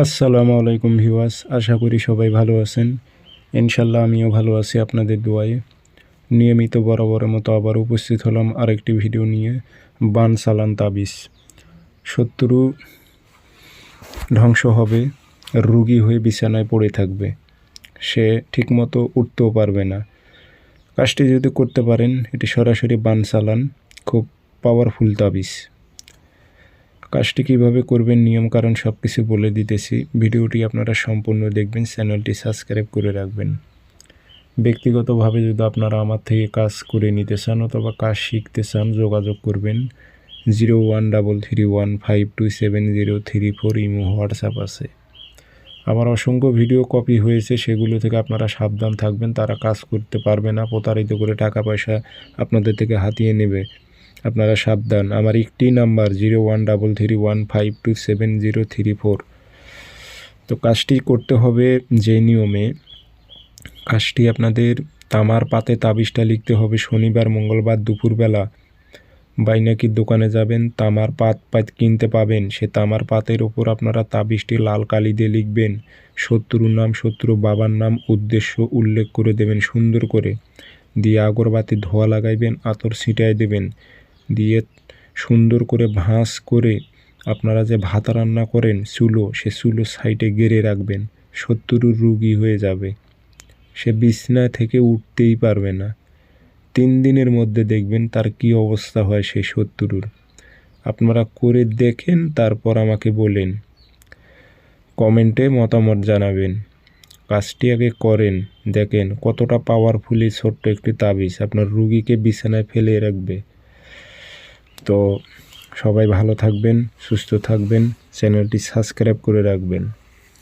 আসসালামু আলাইকুম ভিউয়ার্স, আশা করি সবাই ভালো আছেন। ইনশাল্লাহ আমিও ভালো আছি আপনাদের দোয়ায়। নিয়মিত বরাবরের মতো আবার উপস্থিত হলাম আরেকটি ভিডিও নিয়ে, বান সালান তাবিজ। শত্রু ধ্বংস হবে, রুগী হয়ে বিছানায় পড়ে থাকবে। সে ঠিকমতো উঠতেও পারবে না। কাজটি যদি করতে পারেন, এটি সরাসরি বান চালান খুব পাওয়ারফুল তাবিজ। কাজটি কীভাবে করবেন, নিয়ম কারণ সব কিছু বলে দিতেছি। ভিডিওটি আপনারা সম্পূর্ণ দেখবেন, চ্যানেলটি সাবস্ক্রাইব করে রাখবেন। ব্যক্তিগতভাবে যদি আপনারা আমার থেকে কাজ করে নিতে চান অথবা কাজ শিখতে চান, যোগাযোগ করবেন zero one double three one five two seven zero three four imo WhatsApp আছে। আমার অসংখ্য ভিডিও কপি হয়েছে, সেগুলো থেকে আপনারা সাবধান থাকবেন, তারা কাজ করতে পারবে না, প্রতারিত করে টাকা পয়সা আপনাদের থেকে হাতিয়ে নেবে। আপনারা সাবধান। আমার একটি number zero one double three one five two seven zero three four. তো কাজটি করতে হবে যে নিয়মে। কাজটি আপনাদের তামার পাতে তাবিজটা লিখতে হবে শনিবার, মঙ্গলবার দুপুরবেলা। বাইনাকির দোকানে যাবেন, তামার পাত পাত কিনতে পাবেন। সে তামার পাতের ওপর আপনারা তাবিজটি লাল কালি দিয়ে লিখবেন। শত্রুর নাম শত্রু, বাবার নাম উদ্দেশ্য উল্লেখ করে দেবেন সুন্দর করে। দিয়ে আগরবাতি ধোয়া লাগাইবেন, আতর ছিটায় দেবেন। দিয়ে সুন্দর করে ভাঁজ করে আপনারা যে ভাত রান্না করেন চুলো, সে চুলো সাইডে গেড়ে রাখবেন। শত্রুর রুগী হয়ে যাবে। সে বিছনা থেকে উঠতেই পারবে না। তিন দিনের মধ্যে দেখবেন তার কি অবস্থা হয় সেই শত্রুর আপনারা করে দেখেন, তারপর আমাকে বলেন। কমেন্টে মতামত জানাবেন। কাজটি আগে করেন, দেখেন কতটা পাওয়ারফুলি ছোট্ট একটি তাবিজ। আপনার রুগীকে বিছানায় ফেলে রাখবে। তো সবাই ভালো থাকবেন সুস্থ থাকবেন চ্যানেলটি সাবস্ক্রাইব করে রাখবেন।